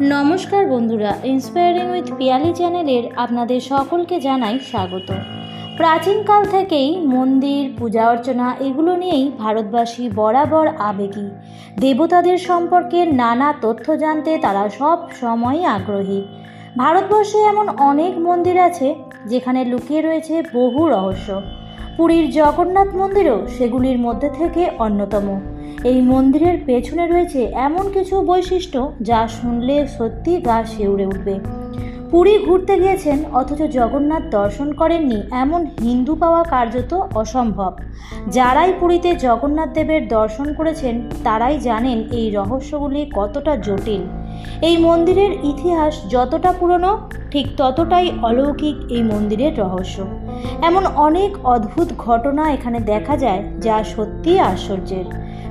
নমস্কার বন্ধুরা inspiring with Piyali চ্যানেলের আপনাদের সকলকে জানাই স্বাগত। প্রাচীনকাল থেকেই মন্দির, পূজা অর্চনা এগুলো নিয়েই ভারতবাসী বরাবর আবেগী। দেবতাদের সম্পর্কে নানা তথ্য জানতে তারা সব সময়ই আগ্রহী। ভারতবর্ষে এমন অনেক মন্দির আছে, যেখানে লুকিয়ে রয়েছে বহু রহস্য। পুরীর জগন্নাথ মন্দিরও সেগুলির মধ্যে থেকে অন্যতম। এই মন্দিরের পেছনে রয়েছে এমন কিছু বৈশিষ্ট্য যা শুনলে সত্যি গা শিউরে উঠবে। পুরী ঘুরতে গিয়েছেন, অথচ জগন্নাথ দর্শন করেননি এমন হিন্দু পাওয়া কার্যত অসম্ভব। যারাই পুরীতে জগন্নাথ দেবের দর্শন করেছেন, তারাই জানেন এই রহস্যগুলি কতটা জটিল। এই মন্দিরের ইতিহাস যতটা পুরনো, ঠিক ততটাই অলৌকিক এই মন্দিরের রহস্য। এমন অনেক অদ্ভুত ঘটনা এখানে দেখা যায় যা সত্যিই আশ্চর্যের।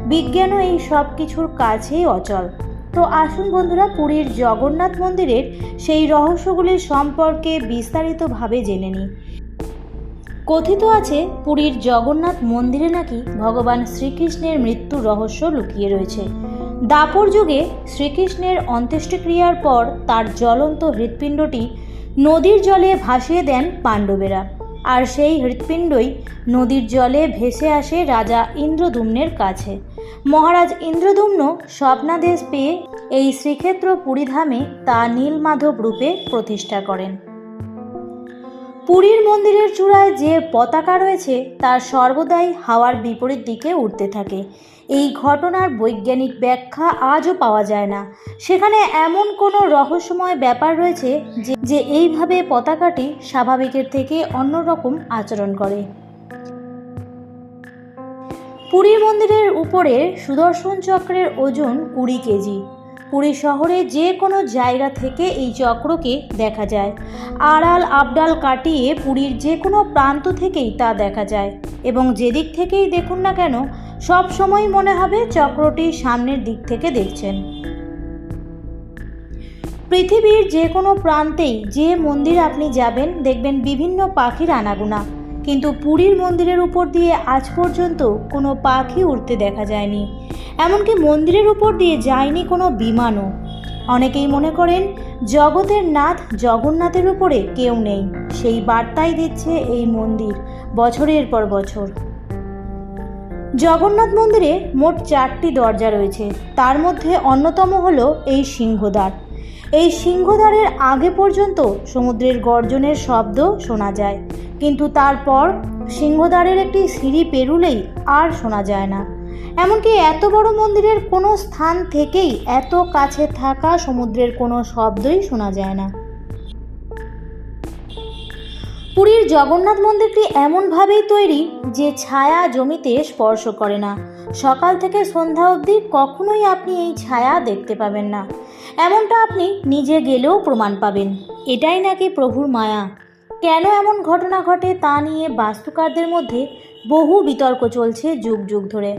বিজ্ঞানও এই সব কিছুর কাছেই অচল। তো আসুন বন্ধুরা, পুরীর জগন্নাথ মন্দিরের সেই রহস্যগুলির সম্পর্কে বিস্তারিতভাবে জেনে নিই। কথিত আছে, পুরীর জগন্নাথ মন্দিরে নাকি ভগবান শ্রীকৃষ্ণের মৃত্যুর রহস্য লুকিয়ে রয়েছে। দাপর যুগে শ্রীকৃষ্ণের অন্ত্যেষ্টিক্রিয়ার পর তার জ্বলন্ত হৃৎপিণ্ডটি নদীর জলে ভাসিয়ে দেন পাণ্ডবেরা। আর সেই হৃৎপিণ্ডই নদীর জলে ভেসে আসে রাজা ইন্দ্রদুম্নের কাছে। মহারাজ ইন্দ্রদুম্ন স্বপ্নাদেশ পেয়ে এই শ্রীক্ষেত্র পুরীধামে তা নীলমাধব রূপে প্রতিষ্ঠা করেন। পুরীর মন্দিরের চূড়ায় যে পতাকা রয়েছে, তা সর্বদাই হাওয়ার বিপরীত দিকে উঠতে থাকে। এই ঘটনার বৈজ্ঞানিক ব্যাখ্যা আজও পাওয়া যায় না। সেখানে এমন কোনো রহস্যময় ব্যাপার রয়েছে যে এইভাবে পতাকাটি স্বাভাবিকের থেকে অন্যরকম আচরণ করে। পুরীর মন্দিরের উপরে সুদর্শন চক্রের ওজন কুড়ি কেজি। পুরী শহরে যে কোনো জায়গা থেকে এই চক্রকে দেখা যায়। আড়াল আবডাল কাটিয়ে পুরীর যে কোনো প্রান্ত থেকেই তা দেখা যায়। এবং যেদিক থেকেই দেখুন না কেন সব সময় মনে হবে চক্রটি সামনের দিক থেকে দেখছেন। পৃথিবীর যে কোনো প্রান্তেই যে মন্দির আপনি যাবেন, দেখবেন বিভিন্ন পাখির আনাগোনা। কিন্তু পুরীর মন্দিরের উপর দিয়ে আজ পর্যন্ত কোনো পাখি উড়তে দেখা যায়নি। এমনকি মন্দিরের উপর দিয়ে যায়নি কোনো বিমানও। অনেকেই মনে করেন, জগতের নাথ জগন্নাথের উপরে কেউ নেই। সেই বার্তাই দিচ্ছে এই মন্দির, বছরের পর বছর। জগন্নাথ মন্দিরে মোট চারটি দরজা রয়েছে। তার মধ্যে অন্যতম হল এই সিংহদ্বার। এই সিংহদ্বারের আগে পর্যন্ত সমুদ্রের গর্জনের শব্দ শোনা যায়। কিন্তু তারপর সিংহদ্বারের একটি সিঁড়ি পেরুলেই আর শোনা যায় না। এমনকি এত বড় মন্দিরের কোনো স্থান থেকেই এত কাছে থাকা সমুদ্রের কোনো শব্দই শোনা যায় না। পুরীর জগন্নাথ মন্দিরটি এমনভাবেই তৈরি যে ছায়া জমিতে স্পর্শ করে না। সকাল থেকে সন্ধ্যা অবধি কখনোই আপনি এই ছায়া দেখতে পাবেন না। এমনটা আপনি নিজে গেলেও প্রমাণ পাবেন। এটাই নাকি প্রভুর মায়া। কেন এমন ঘটনা ঘটে তা নিয়ে বাস্তুকারদের মধ্যে বহু বিতর্ক চলছে যুগ যুগ ধরে।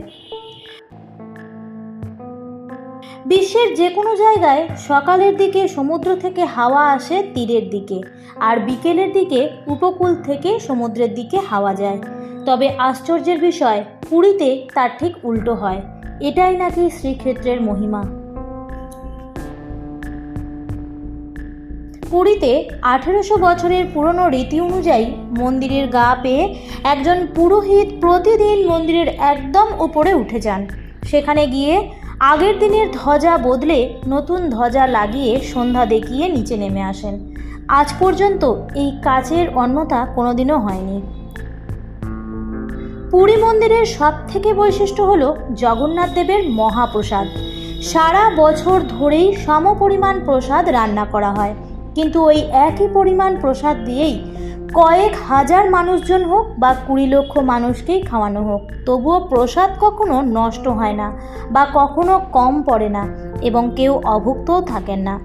বিশ্বের যে কোনো জায়গায় সকালের দিকে সমুদ্র থেকে হাওয়া আসে তীরের দিকে, আর বিকেলের দিকে উপকূল থেকে সমুদ্রের দিকে হাওয়া যায়। তবে আশ্চর্যের বিষয়, পুরীতে তার ঠিক উল্টো হয়। এটাই নাকি শ্রীক্ষেত্রের মহিমা। পুরীতে আঠেরোশো বছরের পুরনো রীতি অনুযায়ী মন্দিরের গা পেয়ে একজন পুরোহিত প্রতিদিন মন্দিরের একদম উপরে উঠে যান। সেখানে গিয়ে আগের দিনের ধ্বজা বদলে নতুন ধ্বজা লাগিয়ে সন্ধ্যা দেখিয়ে নিচে নেমে আসেন। আজ পর্যন্ত এই কাজের অন্যতা কোনোদিনও হয়নি। পুরী মন্দিরের সব থেকে বৈশিষ্ট্য হল জগন্নাথ দেবের মহাপ্রসাদ। সারা বছর ধরেই সমপরিমাণ প্রসাদ রান্না করা হয়। কিন্তু ওই একই পরিমাণ প্রসাদ দিয়েই কয়েক হাজার মানুষজন হোক বা কুড়ি লক্ষ মানুষকেই খাওয়ানো হোক, তবুও প্রসাদ কখনো নষ্ট হয় না বা কখনো কম পড়ে না এবং কেউ অভুক্তও থাকেন না।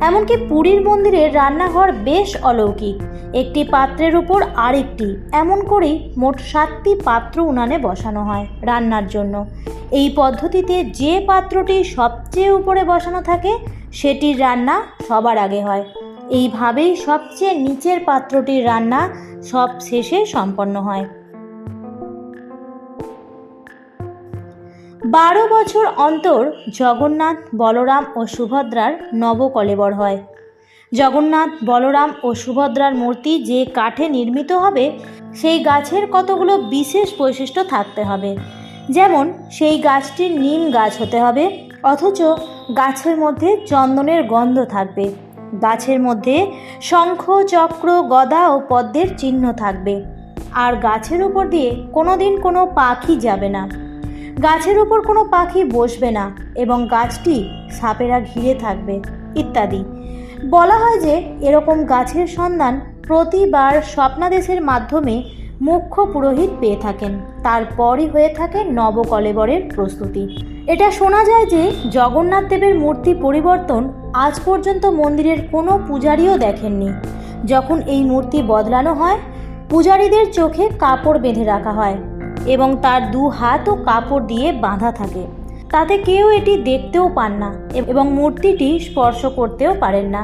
এমনকি পুরীর মন্দিরের রান্নাঘর বেশ অলৌকিক। একটি পাত্রের উপর আরেকটি, এমন করেই মোট সাতটি পাত্র উনানে বসানো হয় রান্নার জন্য। এই পদ্ধতিতে যে পাত্রটি সবচেয়ে উপরে বসানো থাকে, সেটির রান্না সবার আগে হয়। এইভাবেই সবচেয়ে নিচের পাত্রটির রান্না সব শেষে সম্পন্ন হয়। বারো বছর অন্তর জগন্নাথ, বলরাম ও সুভদ্রার নবকলেবর হয়। জগন্নাথ, বলরাম ও সুভদ্রার মূর্তি যে কাঠে নির্মিত হবে, সেই গাছের কতগুলো বিশেষ বৈশিষ্ট্য থাকতে হবে। যেমন, সেই গাছটির নিম গাছ হতে হবে, অথচ গাছের মধ্যে চন্দনের গন্ধ থাকবে। গাছের মধ্যে শঙ্খ, চক্র, গদা ও পদ্মের চিহ্ন থাকবে। আর গাছের উপর দিয়ে কোনোদিন কোনো পাখি যাবে না। গাছের উপর কোনো পাখি বসবে না এবং গাছটি সাপেরা ঘিরে থাকবে, ইত্যাদি। বলা হয় যে এরকম গাছের সন্ধান প্রতিবার স্বপ্নাদেশের মাধ্যমে মুখ্য পুরোহিত পেয়ে থাকেন। তারপরই হয়ে থাকে নবকলেবরের প্রস্তুতি। এটা শোনা যায় যে জগন্নাথ দেবের মূর্তি পরিবর্তন আজ পর্যন্ত মন্দিরের কোনো পূজারীও দেখেননি। যখন এই মূর্তি বদলানো হয়, পূজারীদের চোখে কাপড় বেঁধে রাখা হয় এবং তার দু হাতও কাপড় দিয়ে বাঁধা থাকে। তাতে কেউ এটি দেখতেও পান না এবং মূর্তিটি স্পর্শ করতেও পারেন না।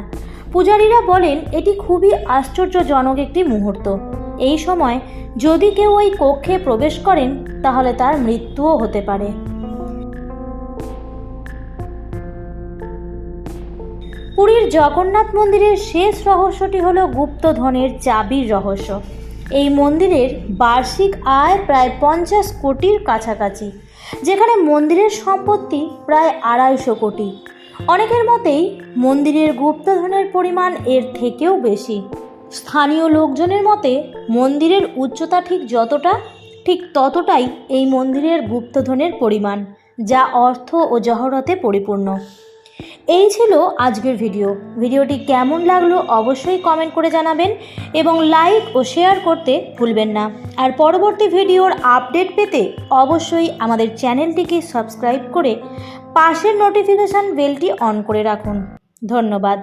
পূজারীরা বলেন, এটি খুবই আশ্চর্যজনক একটি মুহূর্ত। এই সময় যদি কেউ ওই কক্ষে প্রবেশ করেন, তাহলে তার মৃত্যুও হতে পারে। পুরীর জগন্নাথ মন্দিরের শেষ রহস্যটি হলো গুপ্তধনের চাবির রহস্য। এই মন্দিরের বার্ষিক আয় প্রায় পঞ্চাশ কোটির কাছাকাছি, যেখানে মন্দিরের সম্পত্তি প্রায় আড়াইশো কোটি। অনেকের মতেই মন্দিরের গুপ্তধনের পরিমাণ এর থেকেও বেশি। স্থানীয় লোকজনের মতে, মন্দিরের উচ্চতা ঠিক যতটা, ঠিক ততটাই এই মন্দিরের গুপ্তধনের পরিমাণ, যা অর্থ ও জহরতে পরিপূর্ণ। এই ছিল আজকের ভিডিও। ভিডিওটি কেমন লাগল অবশ্যই কমেন্ট করে জানাবেন এবং লাইক ও শেয়ার করতে ভুলবেন না। আর পরবর্তী ভিডিওর আপডেট পেতে অবশ্যই আমাদের চ্যানেলটিকে সাবস্ক্রাইব করে পাশের নোটিফিকেশান বেলটি অন করে রাখুন। ধন্যবাদ।